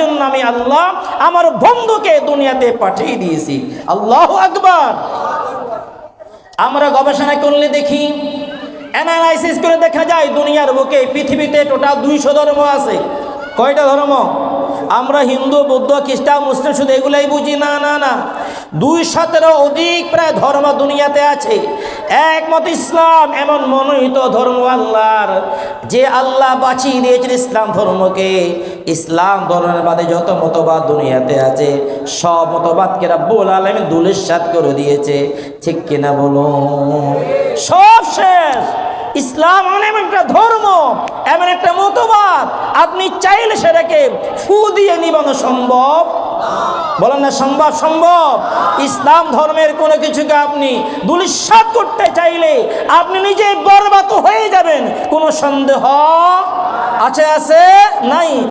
জন্য আমি আল্লাহ আমার বন্ধুকে দুনিয়াতে পাঠিয়ে দিয়েছি। আল্লাহ আকবার। আমরা গবেষণা করলে দেখি অ্যানালাইসিস করে দেখা যায় দুনিয়ার বুকে, পৃথিবীতে টোটাল দুইশো ধর্ম আছে। কয়টা ধর্ম? আমরা হিন্দু, বৌদ্ধ, খ্রিস্টান, মুসলিম শুধু এগুলাই বুঝি। না না না। দুই শতেরও অধিক প্রায় ধর্ম দুনিয়াতে আছে। একমত ইসলাম, এমন মনোনীত ধর্ম আল্লাহর, যে আল্লাহ বাঁচিয়ে দিয়েছেন ইসলাম ধর্মকে। ইসলাম ধর্মের বাদে যত মতবাদ দুনিয়াতে আছে, সব মতবাদকে রাব্বুল আলমী দুলিশাত করে দিয়েছে। ঠিক কিনা বলুন? সব শেষ। ইসলাম এমন একটা ধর্ম, এমন একটা মতবাদ। আপনি চাইলে সেটাকে ফু দিয়ে নিবানো সম্ভব? বলেন না, সম্ভব সম্ভব। ইসলাম ধর্মের কোনো কিছুকে আপনি দুলিশ্বাত করতে চাইলে আপনি নিজে বরবাদ হয়ে যাবেন। কোনো সন্দেহ আছে? আছে? নাই?